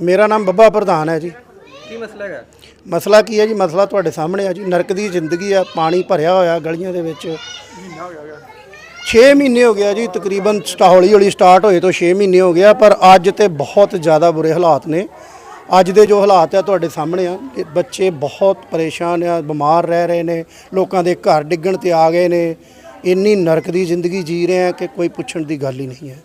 ਮੇਰਾ ਨਾਮ ਬੱਬਾ ਪ੍ਰਧਾਨ ਹੈ ਜੀ। ਕੀ ਮਸਲਾ ਹੈਗਾ? ਮਸਲਾ ਕੀ ਹੈ ਜੀ? ਮਸਲਾ ਤੁਹਾਡੇ ਸਾਹਮਣੇ ਆ ਜੀ। ਨਰਕ ਦੀ ਜ਼ਿੰਦਗੀ ਆ ਪਾਣੀ ਭਰਿਆ ਹੋਇਆ ਗਲੀਆਂ ਦੇ ਵਿੱਚ। 6 ਮਹੀਨੇ ਹੋ ਗਿਆ ਜੀ ਤਕਰੀਬਨ ਹੌਲੀ ਹੌਲੀ ਸਟਾਰਟ ਹੋਏ ਤੋਂ 6 ਮਹੀਨੇ ਹੋ ਗਿਆ ਪਰ ਅੱਜ ਤੇ ਬਹੁਤ ਜ਼ਿਆਦਾ ਬੁਰੇ ਹਾਲਾਤ ਨੇ। ਅੱਜ ਦੇ ਜੋ ਹਾਲਾਤ ਆ ਤੁਹਾਡੇ ਸਾਹਮਣੇ ਆ ਕਿ ਬੱਚੇ ਬਹੁਤ ਪਰੇਸ਼ਾਨ ਆ ਬਿਮਾਰ ਰਹਿ ਰਹੇ ਨੇ ਲੋਕਾਂ ਦੇ ਘਰ ਡਿੱਗਣ ਤੇ ਆ ਗਏ ਨੇ। ਇੰਨੀ ਨਰਕ ਦੀ ਜ਼ਿੰਦਗੀ ਜੀ ਰਹੇ ਆ ਕਿ ਕੋਈ ਪੁੱਛਣ ਦੀ ਗੱਲ ਹੀ ਨਹੀਂ ਹੈ।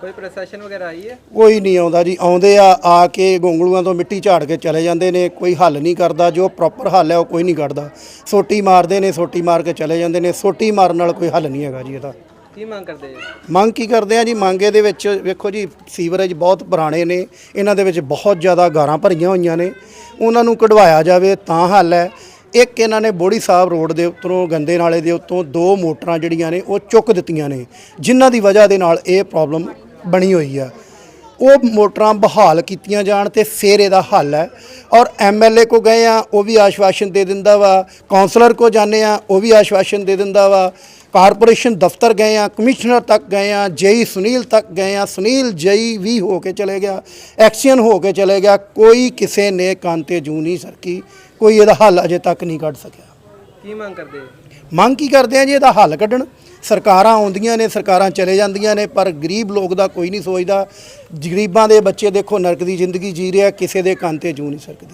ਕੋਈ ਪ੍ਰੋਸੈਸ਼ਨ ਵਗੈਰਾ ਆਈ ਹੈ? ਕੋਈ ਨਹੀਂ ਆਉਂਦਾ ਜੀ। ਆਉਂਦੇ ਆ ਆ ਕੇ ਗੋਂਗਲੂਆਂ ਤੋਂ ਮਿੱਟੀ ਝਾੜ ਕੇ ਚਲੇ ਜਾਂਦੇ ਨੇ। ਕੋਈ ਹੱਲ ਨਹੀਂ ਕਰਦਾ। ਜੋ ਪ੍ਰੋਪਰ ਹੱਲ ਹੈ ਉਹ ਕੋਈ ਨਹੀਂ ਕੱਢਦਾ। ਸੋਟੀ ਮਾਰਦੇ ਨੇ ਸੋਟੀ ਮਾਰ ਕੇ ਚਲੇ ਜਾਂਦੇ ਨੇ। ਸੋਟੀ ਮਾਰਨ ਨਾਲ ਕੋਈ ਹੱਲ ਨਹੀਂ ਹੈਗਾ ਜੀ ਇਹਦਾ। ਕੀ ਮੰਗ ਕਰਦੇ ਜੀ ਮੰਗ ਕੀ ਕਰਦੇ ਆ ਜੀ? ਮੰਗ ਇਹਦੇ ਵਿੱਚ ਵੇਖੋ ਜੀ ਸੀਵਰੇਜ ਬਹੁਤ ਪੁਰਾਣੇ ਨੇ। ਇਹਨਾਂ ਦੇ ਵਿੱਚ ਬਹੁਤ ਜ਼ਿਆਦਾ ਗਾਰਾਂ ਭਰੀਆਂ ਹੋਈਆਂ ਨੇ। ਉਹਨਾਂ ਨੂੰ ਕਢਵਾਇਆ ਜਾਵੇ ਤਾਂ ਹੱਲ ਹੈ। ਇੱਕ ਇਹਨਾਂ ਨੇ ਬੋੜੀ ਸਾਹਿਬ ਰੋਡ ਦੇ ਉੱਤੋਂ ਗੰਦੇ ਨਾਲੇ ਦੇ ਉੱਤੋਂ ਦੋ ਮੋਟਰਾਂ ਜਿਹੜੀਆਂ ਨੇ ਉਹ ਚੁੱਕ ਦਿੱਤੀਆਂ ਨੇ। ਜਿਨ੍ਹਾਂ ਦੀ ਵਜ੍ਹਾ ਦੇ ਨਾਲ ਇਹ ਪ੍ਰੋਬਲਮ ਬਣੀ ਹੋਈ ਆ। ਉਹ ਮੋਟਰਾਂ ਬਹਾਲ ਕੀਤੀਆਂ ਜਾਣ ਤੇ ਫਿਰ ਇਹਦਾ ਹੱਲ ਹੈ। ਔਰ ਐਮਐਲਏ ਕੋ ਗਏ ਆ ਉਹ ਵੀ ਆਸ਼ਵਾਸਨ ਦੇ ਦਿੰਦਾ ਵਾ। ਕਾਉਂਸਲਰ ਕੋ ਜਾਂਦੇ ਆ ਉਹ ਵੀ ਆਸ਼ਵਾਸਨ ਦੇ ਦਿੰਦਾ ਵਾ। ਕਾਰਪੋਰੇਸ਼ਨ ਦਫ਼ਤਰ ਗਏ ਆ ਕਮਿਸ਼ਨਰ ਤੱਕ ਗਏ ਆ ਜੇਈ ਸੁਨੀਲ ਤੱਕ ਗਏ ਆ। ਸੁਨੀਲ ਜੇਈ ਵੀ ਹੋ ਕੇ ਚਲੇ ਗਿਆ ਐਕਸ਼ਨ ਹੋ ਕੇ ਚਲੇ ਗਿਆ। ਕੋਈ ਕਿਸੇ ਨੇ ਕੰਨ ਤੇ ਜੂ ਨਹੀਂ ਸਰਕੀ। ਕੋਈ ਇਹਦਾ ਹੱਲ ਅਜੇ ਤੱਕ ਨਹੀਂ ਕੱਢ ਸਕਿਆ। ਕੀ ਮੰਗ ਕਰਦੇ ਮੰਗ ਕੀ ਕਰਦੇ ਆ ਜੀ? ਇਹਦਾ ਹੱਲ ਕੱਢਣ। ਸਰਕਾਰਾਂ ਆਉਂਦੀਆਂ ਨੇ ਸਰਕਾਰਾਂ ਚਲੇ ਜਾਂਦੀਆਂ ਨੇ ਪਰ ਗਰੀਬ ਲੋਕ ਦਾ ਕੋਈ ਨਹੀਂ ਸੋਚਦਾ। ਗਰੀਬਾਂ ਦੇ ਬੱਚੇ ਦੇਖੋ ਨਰਕ ਦੀ ਜ਼ਿੰਦਗੀ ਜੀ ਰਿਹਾ ਕਿਸੇ ਦੇ ਕੰਨ ਤੇ ਜੂ ਨਹੀਂ ਸਕਦੀ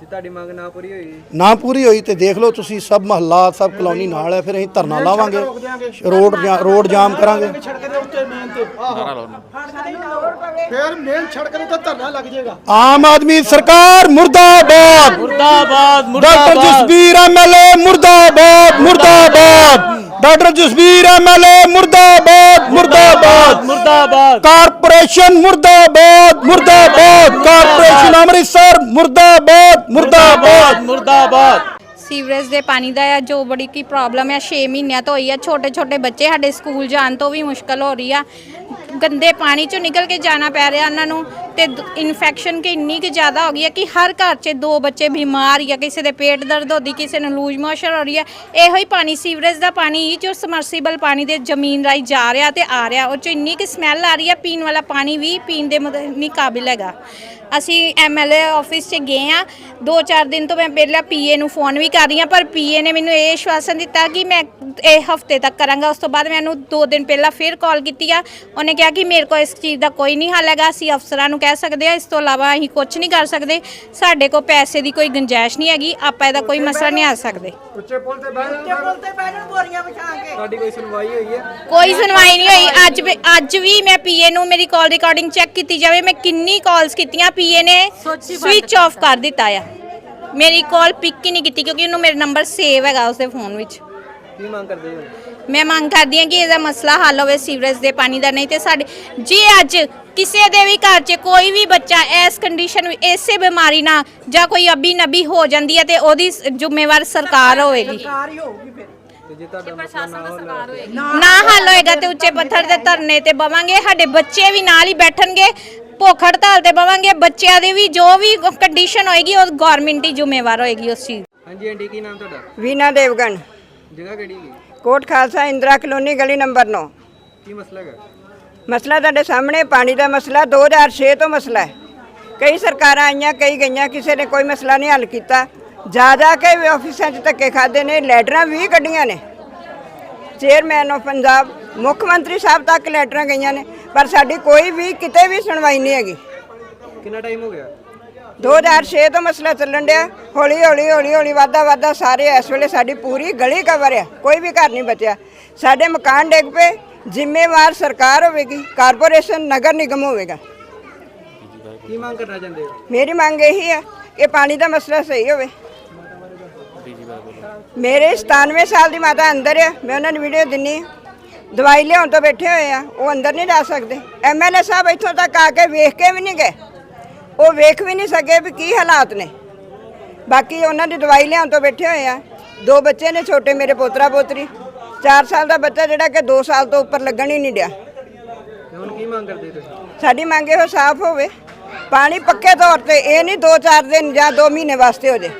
ਜੇ ਤੁਹਾਡੀ ਮੰਗ ਨਾ ਪੂਰੀ ਹੋਈ? ਨਾ ਪੂਰੀ ਹੋਈ ਤੇ ਦੇਖ ਲਓ ਤੁਸੀਂ ਸਭ ਮਹੱਲਾ ਸਭ ਕਲੋਨੀ ਨਾਲ ਹੈ ਫਿਰ ਅਸੀਂ ਧਰਨਾ ਲਾਵਾਂਗੇ। ਰੋਡ ਜਾ- ਰੋਡ ਜਾਮ ਕਰਾਂਗੇ। ਸੜਕ ਦੇ ਉੱਤੇ ਮੇਨ ਤੇ ਫਿਰ ਮੇਨ ਸੜਕ ਦੇ ਉੱਤੇ ਧਰਨਾ ਲੱਗ ਜਾਏਗਾ। ਆਮ ਆਦਮੀ ਸਰਕਾਰ ਮੁਰਦਾਬਾਦ। ਮੁਰਦਾਬਾਦ ਡਾਕਟਰ ਜਸਬੀਰ ਐਮਐਲਏ ਮੁਰਦਾਬਾਦ ਮੁਰਦਾਬਾਦ। ਡਾਕਟਰ ਜਸਬੀਰ ਐਮਐਲਏ ਮੁਰਦਾਬਾਦ ਮੁਰਦਾਬਾਦ। ਮੁਰਦਾਬਾਦ ਕਾਰਪੋਰੇਸ਼ਨ ਮੁਰਦਾਬਾਦ ਮੁਰਦਾਬਾਦ। ਕਾਰਪੋਰੇਸ਼ਨ ਅੰਮ੍ਰਿਤਸਰ ਮੁਰਦਾਬਾਦ ਮੁਰਦਾਬਾਦ। ਮੁਰਦਾਬਾਦ ਸੀਵਰੇਜ ਦੇ ਪਾਣੀ ਦਾ ਆ ਜੋ ਬੜੀ ਕੀ ਪ੍ਰੋਬਲਮ ਹੈ 6 ਮਹੀਨਿਆਂ ਤੋਂ ਹੋਈ ਆ। ਛੋਟੇ ਛੋਟੇ ਬੱਚੇ ਸਾਡੇ ਸਕੂਲ ਜਾਣ ਤੋਂ ਵੀ ਮੁਸ਼ਕਲ ਹੋ ਰਹੀ ਆ। ਗੰਦੇ ਪਾਣੀ ਚੋਂ ਨਿਕਲ ਕੇ ਜਾਣਾ ਪੈ ਰਿਹਾ ਉਹਨਾਂ ਨੂੰ। ਤੇ ਇਨਫੈਕਸ਼ਨ ਕਿ ਇੰਨੀ ਕਿ ਜ਼ਿਆਦਾ ਹੋ ਗਈ ਹੈ ਕਿ ਹਰ ਘਰ 'ਚ ਦੋ ਬੱਚੇ ਬਿਮਾਰ ਜਾਂ ਕਿਸੇ ਦੇ ਪੇਟ ਦਰਦ ਹੋਦੀ ਕਿਸੇ ਨੂੰ ਲੂਜ ਮੋਸ਼ਨ ਹੋ ਰਹੀ ਹੈ। ਇਹੋ ਹੀ ਪਾਣੀ, ਸੀਵਰੇਜ ਦਾ ਪਾਣੀ ਹੀ ਜੋ ਸਮਰਸੀਬਲ ਪਾਣੀ ਦੇ ਜ਼ਮੀਨ ਰਾਹੀਂ ਜਾ ਰਿਹਾ ਤੇ ਆ ਰਿਹਾ, ਉਹ 'ਚੋਂ ਇੰਨੀ ਕਿ ਸਮੈਲ ਆ ਰਹੀ ਹੈ, ਪੀਣ ਵਾਲਾ ਪਾਣੀ ਵੀ ਪੀਣ ਦੇ ਮਤਲਬ ਨਹੀਂ ਕਾਬਿਲ ਹੈਗਾ। ਅਸੀਂ ਐਮਐਲਏ ਆਫਿਸ 'ਚ ਗਏ ਆ ਦੋ ਚਾਰ ਦਿਨ ਤੋਂ ਮੈਂ ਪਹਿਲਾਂ ਪੀਏ ਨੂੰ ਫੋਨ ਵੀ ਕਰ ਰਹੀ ਹਾਂ ਪਰ ਪੀਏ ਨੇ ਮੈਨੂੰ ਇਹ ਆਸ਼ਵਾਸਨ ਦਿੱਤਾ ਕਿ ਮੈਂ ਇਹ ਹਫ਼ਤੇ ਤੱਕ ਕਰਾਂਗਾ। ਉਸ ਤੋਂ ਬਾਅਦ ਮੈਨੂੰ ਦੋ ਦਿਨ ਪਹਿਲਾਂ ਫਿਰ ਕਾਲ ਕੀਤੀ ਆ। ਉਹਨੇ ਕਿਹਾ ਕਿ ਮੇਰੇ ਕੋਲ ਇਸ ਚੀਜ਼ ਦਾ ਕੋਈ ਨਹੀਂ ਹੱਲ ਹੈਗਾ ਅਸੀਂ ਅਫਸਰਾਂ ਨੂੰ ਕਹਿ ਸਕਦੇ ਆ ਇਸ ਤੋਂ ਇਲਾਵਾ ਅਸੀਂ ਕੁਝ ਨਹੀਂ ਕਰ ਸਕਦੇ। ਸਾਡੇ ਕੋਲ ਪੈਸੇ ਦੀ ਕੋਈ ਗੁੰਜਾਇਸ਼ ਨਹੀਂ ਹੈਗੀ ਆਪਾਂ ਇਹਦਾ ਕੋਈ ਮਸਲਾ ਨਹੀਂ ਆ ਸਕਦੇ। ਉੱਚੇ ਪੁਲ ਤੇ ਬਹਿ ਤੁਹਾਡੀ ਕੋਈ ਸੁਣਵਾਈ ਹੋਈ ਹੈ? ਕੋਈ ਸੁਣਵਾਈ ਨਹੀਂ ਹੋਈ। ਅੱਜ ਵੀ ਅੱਜ ਵੀ ਮੈਂ ਪੀਏ ਨੂੰ ਮੇਰੀ ਕਾਲ ਰਿਕਾਰਡਿੰਗ ਚੈੱਕ ਕੀਤੀ ਜਾਵੇ ਮੈਂ ਕਿੰਨੀ ਕਾਲਸ ਕੀਤੀਆਂ ਪੀਏ ਨੇ ਸਵਿਚ ਆਫ ਕਰ ਦਿੱਤਾ ਆ। ਮੇਰੀ ਕਾਲ ਪਿਕ ਹੀ ਨਹੀਂ ਕੀਤੀ ਕਿਉਂਕਿ ਉਹਨੂੰ ਮੇਰਾ ਨੰਬਰ ਸੇਵ ਹੈਗਾ ਉਸਦੇ ਫੋਨ ਵਿੱਚ। ਕੀ ਮੰਗ ਕਰਦੇ ਜੀ ਮੈਂ ਮੰਗ ਕਰਦੀ ਹਾਂ ਕਿ ਇਹਦਾ ਮਸਲਾ ਹੱਲ ਹੋਵੇ ਸੀਵਰੇਜ ਦੇ ਪਾਣੀ ਦਾ ਨਹੀਂ ਤੇ ਸਾਡੇ ਜੇ ਅੱਜ ਕਿਸੇ ਦੇ ਵੀ ਘਰ 'ਚ ਕੋਈ ਵੀ ਬੱਚਾ ਇਸ ਕੰਡੀਸ਼ਨ ਵਿੱਚ ਇਸੇ ਬਿਮਾਰੀ ਨਾਲ ਜਾਂ ਕੋਈ ਅਬੀ ਨਬੀ ਹੋ ਜਾਂਦੀ ਹੈ ਤੇ ਉਹਦੀ ਜ਼ਿੰਮੇਵਾਰ ਸਰਕਾਰ ਹੋਵੇਗੀ ਤੇ ਜੇ ਤੁਹਾਡਾ ਮਸਲਾ ਨਾ ਹੱਲ ਹੋਇਆ ਨਾ ਹੱਲ ਹੋਏਗਾ ਤੇ ਉੱਚੇ ਪੱਥਰ ਤੇ ਧਰਨੇ ਤੇ ਬਵਾਂਗੇ ਸਾਡੇ ਬੱਚੇ ਵੀ ਨਾਲ ਹੀ ਬੈਠਣਗੇ। ਭੁੱਖ ਹੜਤਾਲ ਤੇ ਬਵਾਂਗੇ ਬੱਚਿਆਂ ਦੀ ਵੀ ਜੋ ਵੀ ਕੰਡੀਸ਼ਨ ਹੋਏਗੀ ਉਹ ਗਵਰਨਮੈਂਟ ਹੀ ਜ਼ਿੰਮੇਵਾਰ ਹੋਏਗੀ ਉਸ ਚੀਜ਼ ਦੀ। ਹਾਂਜੀ ਆਂਟੀ ਕੀ ਨਾਮ ਤੁਹਾਡਾ? ਵੀਨਾ ਦੇਵਗਨ। ਜਗ੍ਹਾ ਕਿਹੜੀ ਹੈ ਕੋਟ ਖਾਲਸਾ ਇੰਦਰਾ ਕਲੋਨੀ ਗਲੀ ਨੰਬਰ 9 ਕੀ ਮਸਲਾ ਹੈਗਾ? ਮਸਲਾ ਤੁਹਾਡੇ ਸਾਹਮਣੇ ਪਾਣੀ ਦਾ ਮਸਲਾ 2006 ਤੋਂ ਮਸਲਾ ਹੈ। ਕਈ ਸਰਕਾਰਾਂ ਆਈਆਂ ਕਈ ਗਈਆਂ ਕਿਸੇ ਨੇ ਕੋਈ ਮਸਲਾ ਨਹੀਂ ਹੱਲ ਕੀਤਾ। ਜਾ ਜਾ ਕੇ ਆਫਿਸਾਂ 'ਚ ਧੱਕੇ ਖਾਦੇ ਨੇ ਲੈਟਰਾਂ ਵੀ ਕੱਢੀਆਂ ਨੇ। ਚੇਅਰਮੈਨ ਆਫ ਪੰਜਾਬ ਮੁੱਖ ਮੰਤਰੀ ਸਾਹਿਬ ਤੱਕ ਲੈਟਰਾਂ ਗਈਆਂ ਨੇ ਪਰ ਸਾਡੀ ਕੋਈ ਵੀ ਕਿਤੇ ਵੀ ਸੁਣਵਾਈ ਨਹੀਂ ਹੈਗੀ। ਕਿੰਨਾ ਟਾਈਮ ਹੋ ਗਿਆ? 2006 ਤੋਂ ਮਸਲਾ ਚੱਲਣ ਡਿਆ ਹੌਲੀ ਹੌਲੀ ਹੌਲੀ ਹੌਲੀ ਵਾਧਾ ਵਾਧਾ ਸਾਰੇ ਇਸ ਵੇਲੇ ਸਾਡੀ ਪੂਰੀ ਗਲੀ ਕਵਰ ਆ ਕੋਈ ਵੀ ਘਰ ਨਹੀਂ ਬਚਿਆ। ਸਾਡੇ ਮਕਾਨ ਡਿੱਗ ਪਏ ਜ਼ਿੰਮੇਵਾਰ ਸਰਕਾਰ ਹੋਵੇਗੀ ਕਾਰਪੋਰੇਸ਼ਨ ਨਗਰ ਨਿਗਮ ਹੋਵੇਗਾ। ਕੀ ਮੰਗ ਕਰਨਾ ਚਾਹੁੰਦੇ ਹੋ? ਮੇਰੀ ਮੰਗ ਇਹੀ ਹੈ ਕਿ ਪਾਣੀ ਦਾ ਮਸਲਾ ਸਹੀ ਹੋਵੇ। ਮੇਰੇ 97 ਸਾਲ ਦੀ ਮਾਤਾ ਅੰਦਰ ਆ ਮੈਂ ਉਹਨਾਂ ਨੂੰ ਵੀਡੀਓ ਦਿੰਨੀ ਦਵਾਈ ਲਿਆਉਣ ਤੋਂ ਬੈਠੇ ਹੋਏ ਆ ਉਹ ਅੰਦਰ ਨਹੀਂ ਜਾ ਸਕਦੇ। ਐਮਐਲਏ ਸਾਹਿਬ ਇੱਥੋਂ ਤੱਕ ਆ ਕੇ ਵੇਖ ਕੇ ਵੀ ਨਹੀਂ ਗਏ। ਉਹ ਵੇਖ ਵੀ ਨਹੀਂ ਸਕੇ ਵੀ ਕੀ ਹਾਲਾਤ ਨੇ। ਬਾਕੀ ਉਹਨਾਂ ਦੀ ਦਵਾਈ ਲਿਆਉਣ ਤੋਂ ਬੈਠੇ ਹੋਏ ਆ। ਦੋ ਬੱਚੇ ਨੇ ਛੋਟੇ ਮੇਰੇ ਪੋਤਰਾ ਪੋਤਰੀ। 4 ਸਾਲ ਦਾ ਬੱਚਾ ਜਿਹੜਾ ਕਿ 2 ਸਾਲ ਤੋਂ ਉੱਪਰ ਲੱਗਣ ਹੀ ਨਹੀਂ ਡਿਆ। ਤੇ ਹੁਣ ਕੀ ਮੰਗ ਕਰਦੇ ਤੁਸੀਂ? ਸਾਡੀ ਮੰਗ ਇਹੋ ਸਾਫ਼ ਹੋਵੇ। ਪਾਣੀ ਪੱਕੇ ਤੌਰ ਤੇ ਇਹ ਨਹੀਂ 2-4 ਦਿਨ ਜਾਂ 2 ਮਹੀਨੇ ਵਾਸਤੇ ਹੋ ਜੇ।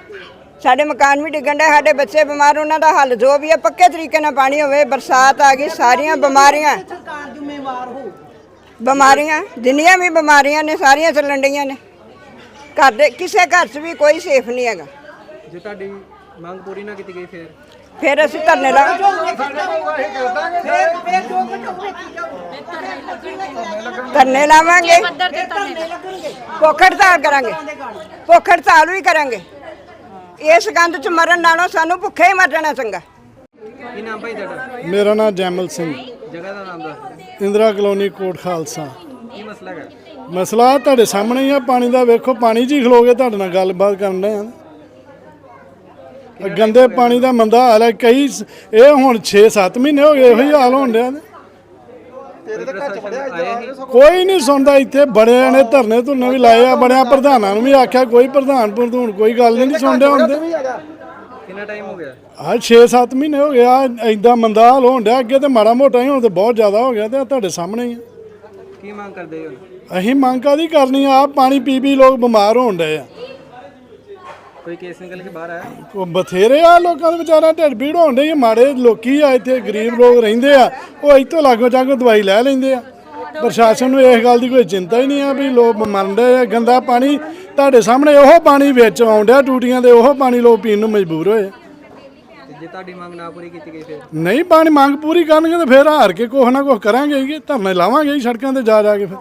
ਸਾਡੇ ਮਕਾਨ ਵੀ ਡਿੱਗਣ ਦੇ ਸਾਡੇ ਬੱਚੇ ਬਿਮਾਰ ਉਹਨਾਂ ਦਾ ਹੱਲ ਜੋ ਵੀ ਹੈ ਪੱਕੇ ਤਰੀਕੇ ਨਾਲ ਪਾਣੀ ਹੋਵੇ ਬਰਸਾਤ ਆ ਗਈ ਸਾਰੀਆਂ ਬਿਮਾਰੀਆਂ। ਬਿਮਾਰੀਆਂ ਜਿੰਨੀਆਂ ਵੀ ਬਿਮਾਰੀਆਂ ਨੇ ਸਾਰੀਆਂ ਚੱਲਣ ਡੀਆਂ ਨੇ। ਘਰ ਦੇ ਕਿਸੇ ਘਰ 'ਚ ਵੀ ਕੋਈ ਸੇਫ ਨਹੀਂ ਹੈਗਾ। ਜੇ ਤੁਹਾਡੀ ਮੰਗ ਪੂਰੀ ਨਾ ਕੀਤੀ ਗਈ ਫਿਰ? ਫਿਰ ਅਸੀਂ ਧਰਨੇ ਲਾ ਧਰਨੇ ਲਾਵਾਂਗੇ। ਪੱਧਰ ਤੇ ਧਰਨੇ ਭੁੱਖ ਹੜਤਾਲ ਕਰਾਂਗੇ। ਭੁੱਖ ਹੜਤਾਲ ਵੀ ਕਰਾਂਗੇ। ਇਸ ਗੰਦ 'ਚ ਮਰਨ ਨਾਲੋਂ ਸਾਨੂੰ ਭੁੱਖੇ ਹੀ ਮਰ ਜਾਣਾ ਚੰਗਾ। ਕੀ ਨਾਮ ਭਾਈ ਤੁਹਾਡਾ? ਮੇਰਾ ਨਾਮ ਜੈਮਲ ਸਿੰਘ। ਜਗ੍ਹਾ ਦਾ ਨਾਮ ਦੱਸ ਇੰਦਰਾ ਕਲੋਨੀ ਕੋਟ ਖਾਲਸਾ। ਕੀ ਮਸਲਾ ਹੈ ਮਸਲਾ ਤੁਹਾਡੇ ਸਾਹਮਣੇ ਹੀ ਆ ਪਾਣੀ ਦਾ ਵੇਖੋ ਪਾਣੀ 'ਚ ਹੀ ਖਲੋ ਕੇ ਤੁਹਾਡੇ ਨਾਲ ਗੱਲਬਾਤ ਕਰਨ ਦੇ ਆ ਗੰਦੇ ਪਾਣੀ ਦਾ ਮੰਦਾ ਹਾਲ ਹੈ ਕਈ ਇਹ ਹੁਣ 6-7 ਮਹੀਨੇ ਹੋ ਗਏ ਇਹੋ ਹੀ ਹਾਲ ਹੋਣ ਡਿਆ ਨੇ। ਆਇਆ ਨਹੀਂ ਕੋਈ ਨਹੀਂ ਸੁਣਦਾ ਇੱਥੇ ਬੜਿਆਂ ਨੇ ਧਰਨੇ ਧੁਰਨੇ ਵੀ ਲਾਏ ਆ ਬੜਿਆਂ ਪ੍ਰਧਾਨਾਂ ਨੂੰ ਵੀ ਆਖਿਆ ਕੋਈ ਪ੍ਰਧਾਨ ਪ੍ਰਧੂਨ ਕੋਈ ਗੱਲ ਨਹੀਂ ਸੁਣਦੇ ਹੁੰਦੇ। ਕਿੰਨਾ ਟਾਈਮ ਹੋ ਗਿਆ? ਆ 6-7 ਮਹੀਨੇ ਹੋ ਗਏ ਆ ਐਦਾਂ ਮੰਦਾ ਹਾਲ ਹੋਣ ਡਿਆ ਅੱਗੇ ਤੇ ਮਾੜਾ ਮੋਟਾ ਹੀ ਹੁਣ ਤੇ ਬਹੁਤ ਜ਼ਿਆਦਾ ਹੋ ਗਿਆ ਤੇ ਆਹ ਤੁਹਾਡੇ ਸਾਹਮਣੇ ਹੀ ਆ। ਕੀ ਮੰਗ ਕਰਦੇ ਹੋ? ਅਸੀਂ ਮੰਗ ਕਾਦੀ ਕਰਨੀ ਆ? ਆਹ ਪਾਣੀ ਪੀ ਪੀ ਲੋਕ ਬਿਮਾਰ ਹੋਣ ਡਏ ਆ। ਕੋਈ ਕੇਸ ਨਿਕਲ ਕੇ ਬਾਹਰ ਆਇਆ? ਉਹ ਬਥੇਰੇ ਆ ਲੋਕਾਂ ਦੇ ਵਿਚਾਰਾ ਢਿੱਡ ਪੀੜ ਹੋਣ ਡਈ ਆ ਮਾੜੇ ਲੋਕੀ ਆ ਇੱਥੇ ਗਰੀਬ ਲੋਕ ਰਹਿੰਦੇ ਆ ਉਹ ਇੱਥੋਂ ਲਾਗੋ ਚਾਗੋ ਦਵਾਈ ਲੈ ਲੈਂਦੇ ਆ। ਪ੍ਰਸ਼ਾਸਨ ਨੂੰ ਇਸ ਗੱਲ ਦੀ ਕੋਈ ਚਿੰਤਾ ਹੀ ਨਹੀਂ ਆ ਵੀ ਲੋਕ ਡਏ ਆ ਗੰਦਾ ਪਾਣੀ ਤੁਹਾਡੇ ਸਾਹਮਣੇ ਉਹ ਪਾਣੀ ਵਿੱਚ ਆਉਣ ਡਿਆ ਟੂਟੀਆਂ ਦੇ ਉਹ ਪਾਣੀ ਲੋਕ ਪੀਣ ਨੂੰ ਮਜਬੂਰ ਹੋਏ ਤੇ ਜੇ ਤੁਹਾਡੀ ਮੰਗ ਨਾ ਪੂਰੀ ਕੀਤੀ ਗਈ ਫਿਰ? ਨਹੀਂ ਪਾਣੀ ਮੰਗ ਪੂਰੀ ਕਰਨਗੇ ਤਾਂ ਫਿਰ ਹਾਰ ਕੇ ਕੁਛ ਨਾ ਕੁਛ ਕਰਾਂਗੇ ਹੀ ਧਰਨੇ ਲਾਵਾਂਗੇ ਹੀ ਸੜਕਾਂ ਤੇ ਜਾ ਜਾ ਕੇ ਫਿਰ।